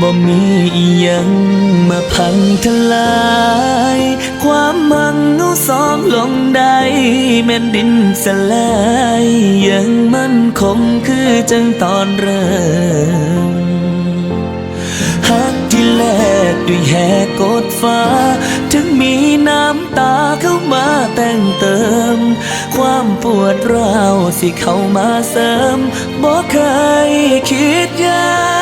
บ่มีอีหยังมาพังทลาย ความมังเอาสองลงได้แม่นดินสลายยังมันคงคือจังตอนเริ่มหักที่แลกด้วยแหกกดฟ้า ถึงมีน้ำตาเข้ามาแต่งเติม ความปวดร้าวสิเข้ามาเสริมบ่เคยคิดยา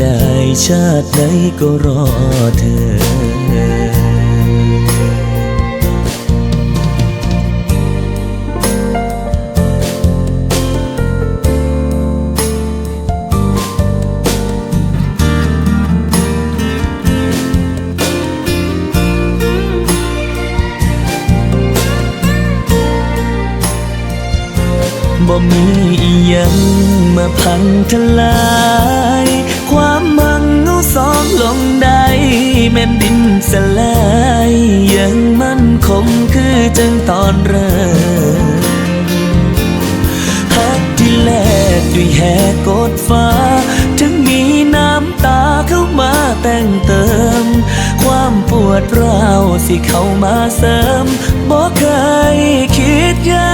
ได้ชาติไหนก็รอเธอ บ่มีอียังมาพังทลาย ความมังเอาสองลงได้แม่นดินสลายยังมันคงคือจังตอนเริ่มหักที่แลกด้วยแหกกดฟ้า ถึงมีน้ำตาเข้ามาแต่งเติม ความปวดร้าวสิเข้ามาเสริมบ่เคยคิดยา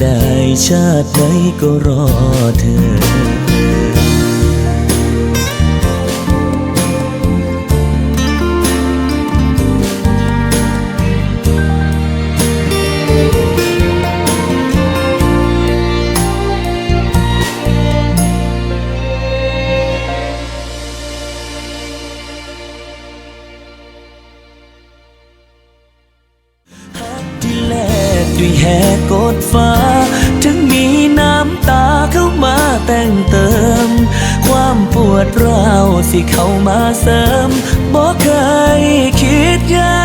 ได้ชาติไหนก็รอเธอ แค่กดฟ้า ถึงมีน้ำตาเข้ามาแต่งเติม ความปวดร้าวสิเข้ามาเสริมบ่เคยคิดยัง